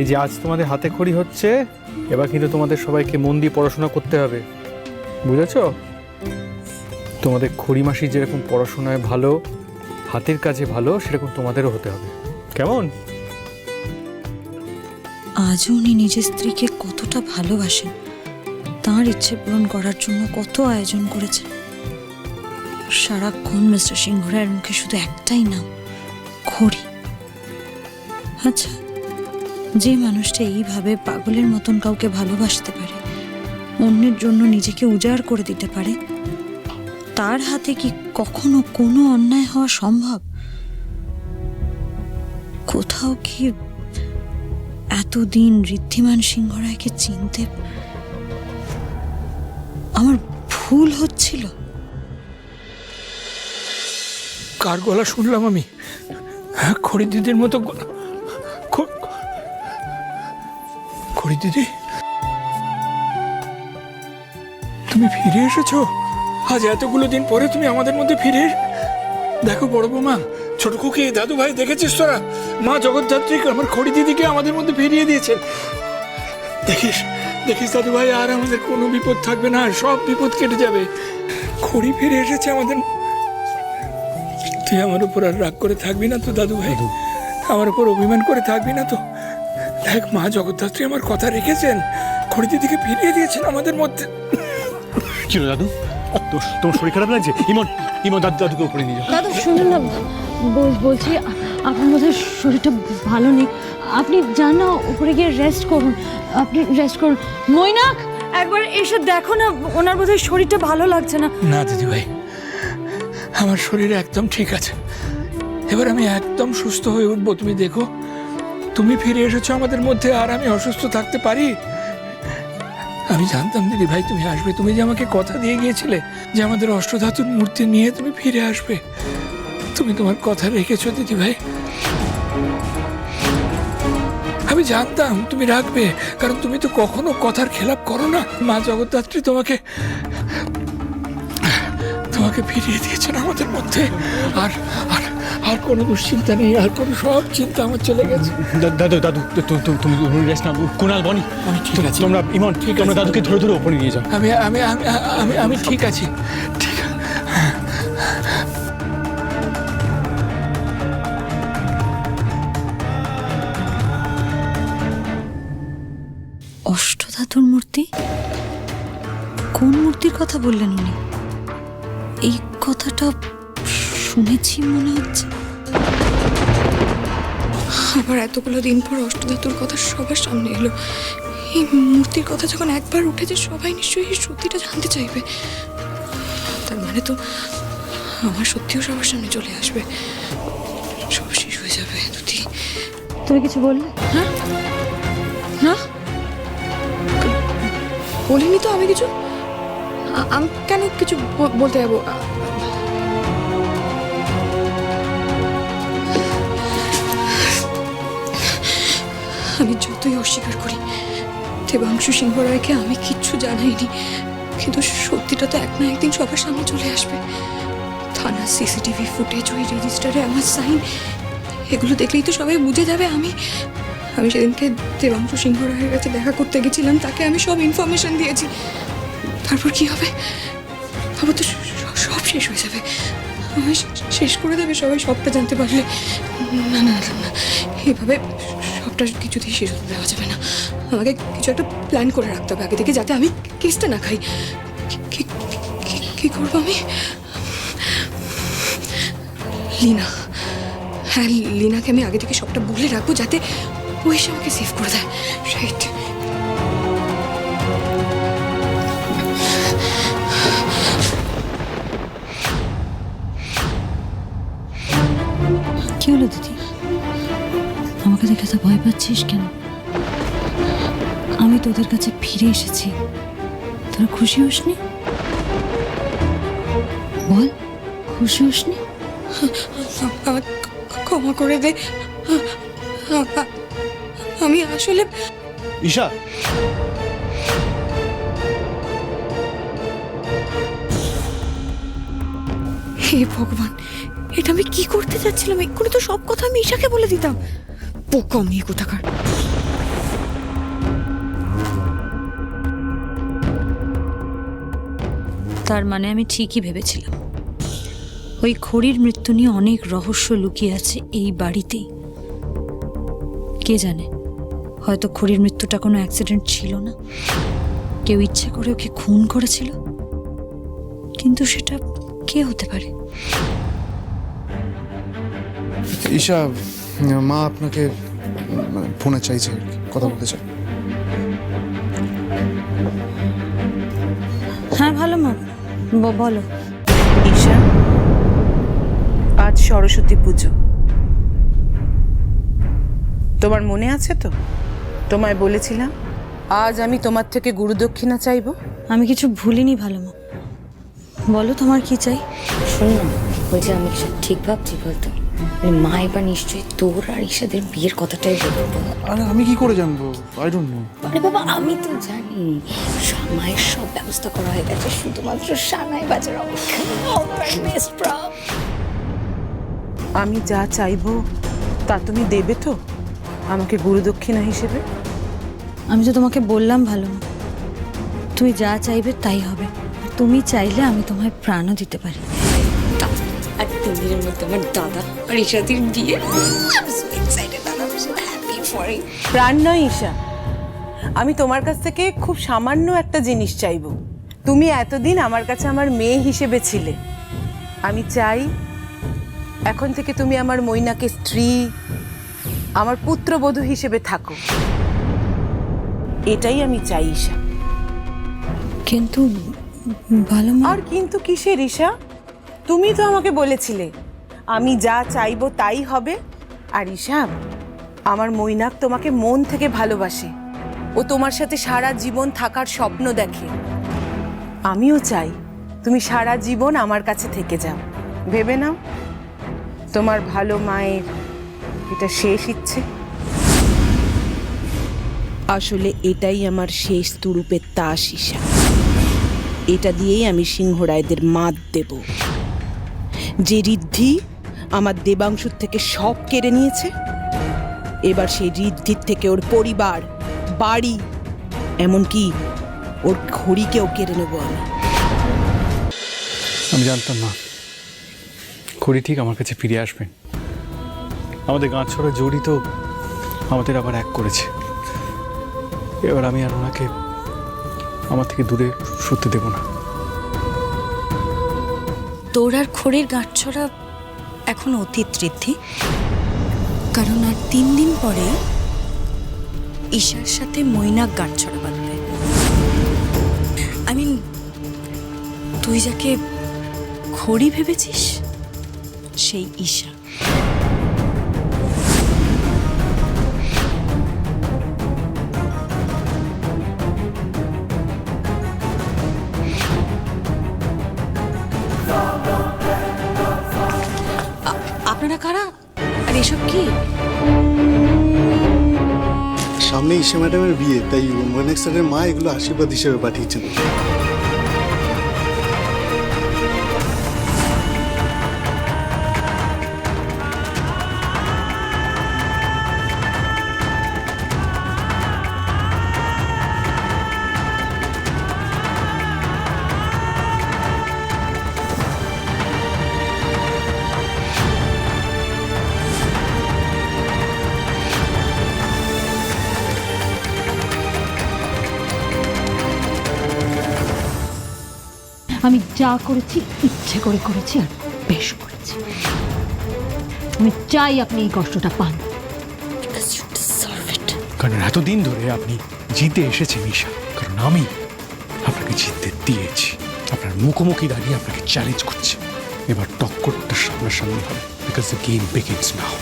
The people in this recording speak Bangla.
এই যে আজ তোমাদের হাতে খড়ি হচ্ছে, এবার কিন্তু তোমাদের সবাইকে মন দিয়ে পড়াশোনা করতে হবে। বুঝেছ? তোমাদের খড়ি মাসি যেরকম পড়াশোনায় ভালো, হাতের কাজে ভালো, সেরকম তোমাদেরও হতে হবে। কেমন? আজও উনি নিজের স্ত্রীকে কতটা ভালোবাসেন। তার ইচ্ছে পূরণ করার জন্য কত আয়োজন করেছেন। সারাক্ষণ মিস্টার সিংহ রায়ের মুখে শুধু একটাই নাম, খড়ি। আচ্ছা যে মানুষটা এইভাবে পাগলের মতন কাউকে ভালোবাসতে পারে, অন্যের জন্য নিজেকে উজাড় করে দিতে পারে, তার হাতে কি কখনো কোনো অন্যায় হওয়া সম্ভব? কোথাও কি এতদিন ঋদ্ধিমান সিংহ রায়কে চিনতে আমার ভুল হচ্ছিল? কার গলা শুনলাম আমি? হ্যাঁ খড়ি মতো গলা খড়ি দিদি। তুমি ফিরে এসেছ? আজ এতগুলো দিন পরে তুমি আমাদের মধ্যে ফিরে দেখো বড় বৌমা ছোট খুকি দাদু ভাই দেখেছিস তোরা? মা জগদ্ধাত্রী আমার খড়ি দিদিকে আমাদের মধ্যে ফিরিয়ে দিয়েছেন। দেখিস দেখিস দাদু ভাই আর আমাদের কোনো বিপদ থাকবে না সব বিপদ কেটে যাবে। খড়ি ফিরে এসেছে আমাদের। তুই আমার উপর আর রাগ করে থাকবি না তো দাদু ভাই। আমার উপর অভিমান করে থাকবি না তো। দেখ মা জগদ্ধাত্রী আমার কথা রেখেছেন। খড়ি দিদিকে ফিরিয়ে দিয়েছেন আমাদের মধ্যে। কি হলো দাদু? তোর তোমার শরীর খারাপ লাগছে? ইমন ইমন দাদু দাদুকে উপরে নিয়ে যাও। দাদা শুনুন না বল- বলছি আপনার বোধহয় শরীরটা ভালো নেই। আপনি যান না উপরে গিয়ে রেস্ট করুন। আপনি রেস্ট করুন। মৈনাক একবার এসে দেখো না ওনার বোধহয় শরীরটা ভালো লাগছে না। না দিদি ভাই আমার শরীর একদম ঠিক আছে। এবার আমি একদম সুস্থ হয়ে উঠবো তুমি দেখো। তুমি ফিরে এসেছ আমাদের মধ্যে আর আমি অসুস্থ থাকতে পারি? আমি জানতাম দিদি ভাই, তুমি আসবে। তুমি যে আমাকে কথা দিয়ে গিয়েছিলে যে আমাদের অষ্টধাতুর মূর্তি নিয়ে তুমি ফিরে আসবে, তুমি তোমার কথা রেখেছো দিদি ভাই। আমি জানতাম তুমি রাখবে, কারণ তুমি তো কখনো কথার খেলাপ করো না। মা জগদ্ধাত্রী তোমাকে তোমাকে ফিরিয়ে দিয়েছেন আমাদের মধ্যে। আর আর আর কোনো দুশ্চিন্তা নেই আর কোনো সব চিন্তা আমার চলে গেছে। দাদু দাদু তুমি রেস্ট না কুনাল বনি আমি ঠিক আছি। তোমরা ইমন ঠিক তোমরা দাদুকে ধরে ধরে ওপরে নিয়ে যাও। আমি আমি আমি আমি ঠিক আছি। ঠিক অষ্টধাতুর মূর্তি? কোন মূর্তির কথা বললেন উনি? এই কথাটা শুনেছি মনে হচ্ছে। আবার এতগুলো দিন পর অষ্টধাতুর কথা সবার সামনে এলো। এই মূর্তির কথা যখন একবার উঠেছে সবাই নিশ্চয়ই এই সত্যিটা জানতে চাইবে। তার মানে তো আমার সত্যিও সবার সামনে চলে আসবে। সব শেষ হয়ে যাবে দুটি। তুমি কিছু বললে? না? বলিনি তো আমি কিছু? আমি কেন কিছু বলতে যাব? যতই অস্বীকার করি। দেবাংশু সিংহ রায়কে আমি কিচ্ছু জানাইনি। কিন্তু সত্যিটা তো এক না একদিন সবার সামনে চলে আসবে। থানা সিসিটিভি ফুটেজ ওই রেজিস্টারে আমার সাইন। এগুলো দেখলেই তো সবাই বুঝে যাবে আমি। আমি সেদিনকে দেবাংশু সিংহ রায়ের কাছে দেখা করতে গেছিলাম, তাকে আমি সব ইনফরমেশন দিয়েছি। তারপর কি হবে? তারপর তো সব শেষ হয়ে যাবে। শেষ করে দেবে সবাই, সবটা জানতে পারলে। না না না। এভাবে সবটা কিছুতেই শেষ হতে দেওয়া যাবে না। আমাকে কিছু একটা প্ল্যান করে রাখতে হবে আগে থেকে, যাতে আমি কেসটা না খাই। কি- করব আমি? লিনা। হ্যাঁ লিনাকে আমি আগে থেকে সবটা বলে রাখব, যাতে ও এসে আমাকে সেভ করে দেয়। রাইট পাচ্ছিস কেন? আমি তোদের কাছে ফিরে এসেছি। তোরা খুশি হসনি? বল খুশি হসনি? ক্ষমা করে দে। আমি আসলে ঈশা। হে ভগবান এটা আমি কি করতে যাচ্ছিলাম? এক্ষুনি তো সব কথা আমি ঈশাকে বলে দিতাম। পোকা মেয়ে কোথাকার তার মানে আমি ঠিকই ভেবেছিলাম। ওই খড়ির মৃত্যু নিয়ে অনেক রহস্য লুকিয়ে আছে এই বাড়িতেই। কে জানে হয়তো খড়ির মৃত্যুটা কোনো অ্যাক্সিডেন্ট ছিল না। কেউ ইচ্ছে করে ওকে খুন করেছিল। কিন্তু সেটা কে হতে পারে? ঈশা মা আপনাকে উম, ফোনে চাইছে কথা বলতে চাই। হ্যাঁ ভালো মা। ব- বলো। ঈশা আজ সরস্বতী পুজো। তোমার মনে আছে তো? তোমায় বলেছিলাম আজ আমি তোমার থেকে গুরুদক্ষিণা চাইব। আমি কিছু ভুলিনি ভালো মা। বলো তোমার কি চাই? শোন না বলছি আমি ঠিক ভাবছি বলতো। মানে মা এবার নিশ্চয়ই তোর আর ঈশাদের বিয়ের কথাটাই বলব। আরে আমি কি করে জানব? আই ডোন্ট নো আরে বাবা আমি তো জানি। সব মায়ের সব ব্যবস্থা করা হয়ে গেছে শুধুমাত্র সানাই বাজার অপেক্ষা। আমি যা চাইব তা তুমি দেবে তো? আমাকে গুরুদক্ষিণা হিসেবে? আমি তো তোমাকে বললাম ভালো। তুমি যা চাইবে তাই হবে। তুমি চাইলে আমি তোমায় প্রাণও দিতে পারি। আর তিন দিনের মধ্যে আমার দাদা আর ঈশাদের বিয়ে? প্রাণ নয় ঈশা। আমি তোমার কাছ থেকে খুব সামান্য একটা জিনিস চাইব। তুমি এতদিন আমার কাছে আমার মেয়ে হিসেবে ছিলে। আমি চাই এখন থেকে তুমি আমার মৈনাকে স্ত্রী আমার পুত্রবধূ হিসেবে থাকো। এটাই আমি চাই ঈশা। কিন্তু ভালো আর কিন্তু কিসের ঈশা? তুমি তো আমাকে বলেছিলে, আমি যা চাইব তাই হবে। আর ঈশা আমার মৈনাক তোমাকে মন থেকে ভালোবাসে। ও তোমার সাথে সারা জীবন থাকার স্বপ্ন দেখে। আমিও চাই তুমি সারা জীবন আমার কাছে থেকে যাও। ভেবে নাও, তোমার ভালো মায়ের এটা শেষ ইচ্ছে। আসলে এটাই আমার শেষ তুরুপের তাস ঈশা এটা দিয়েই আমি সিংহরায়দের মাত দেব। যে ঋদ্ধি আমার দেবাংশুর থেকে সব কেড়ে নিয়েছে, এবার সেই ঋদ্ধির থেকে ওর পরিবার, বাড়ি, এমনকি ওর খড়িকেও কেড়ে নেব আমি। আমি জানতাম না। খড়ি ঠিক আমার কাছে ফিরে আসবেন আমাদের গাঁ ছড়া জড়িত আমাদের আবার এক করেছে। এবার আমি আর ওনাকে আমার থেকে দূরে সরতে দেব না। তোর আর খড়ির গাঁটছড়া এখন অতীত ঋদ্ধি। কারণ আর তিন দিন পরে ঈশার সাথে মৈনাক গাঁটছড়া বাঁধবে। আই মিন তুই যাকে খড়ি ভেবেছিস, সেই ঈশা। আপনারা কারা? আর এসব কি? সামনে ইসে ম্যাডামের বিয়ে, তাই মৈনাক মা এগুলো আশীর্বাদ হিসেবে পাঠিয়েছেন। আমি যা করেছি ইচ্ছে করে করেছি আর বেশ করেছি। আমি চাই আপনি এই কষ্টটা পান। কারণ এতদিন ধরে আপনি জিতে এসেছেন ঈশা। কারণ আমি আপনাকে জিততে দিয়েছি। আপনার মুখোমুখি দাঁড়িয়ে আপনাকে চ্যালেঞ্জ করছি। এবার টক্করটা সামনাসামনি হবে। Because the game begins now